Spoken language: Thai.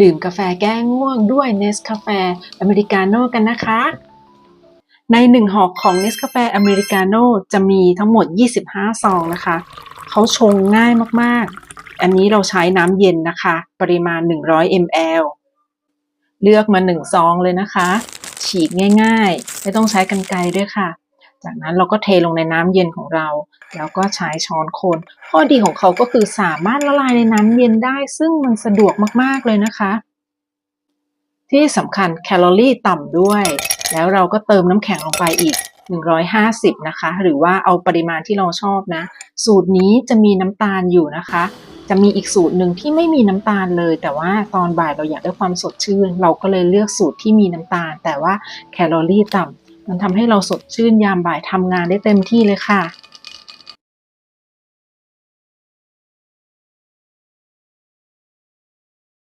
ดื่มกาแฟแก้ง่วงด้วยเนสกาแฟอเมริกาโน่กันนะคะ ในหนึ่งห่อของเนสกาแฟอเมริกาโน่จะมีทั้งหมด 25 ซองนะคะ เขาชงง่ายมากๆ อันนี้เราใช้น้ำเย็นนะคะ ปริมาณ 100 ml เลือกมา 1 ซองเลยนะคะ ฉีกง่ายๆ ไม่ต้องใช้กรรไกรด้วยค่ะ จากนั้นเราก็เทลงในน้ำเย็นของเรา แล้วก็ใช้ช้อนคน ข้อดีของเขาก็คือสามารถละลายในน้ำเย็นได้ ซึ่งมันสะดวกมากๆเลยนะคะ ที่สำคัญแคลอรี่ต่ำด้วย แล้วเราก็เติมน้ำแข็งลงไปอีก 150 นะคะ หรือว่าเอาปริมาณที่เราชอบนะ สูตรนี้จะมีน้ำตาลอยู่นะคะจะมีอีกสูตรหนึ่งที่ไม่มีน้ำตาลเลย แต่ว่าตอนบ่ายเราอยากได้ความสดชื่น เราก็เลยเลือกสูตรที่มีน้ำตาล แต่ว่าแคลอรี่ต่ำ มันทำให้เราสดชื่นยามบ่ายทำงานได้เต็มที่เลยค่ะ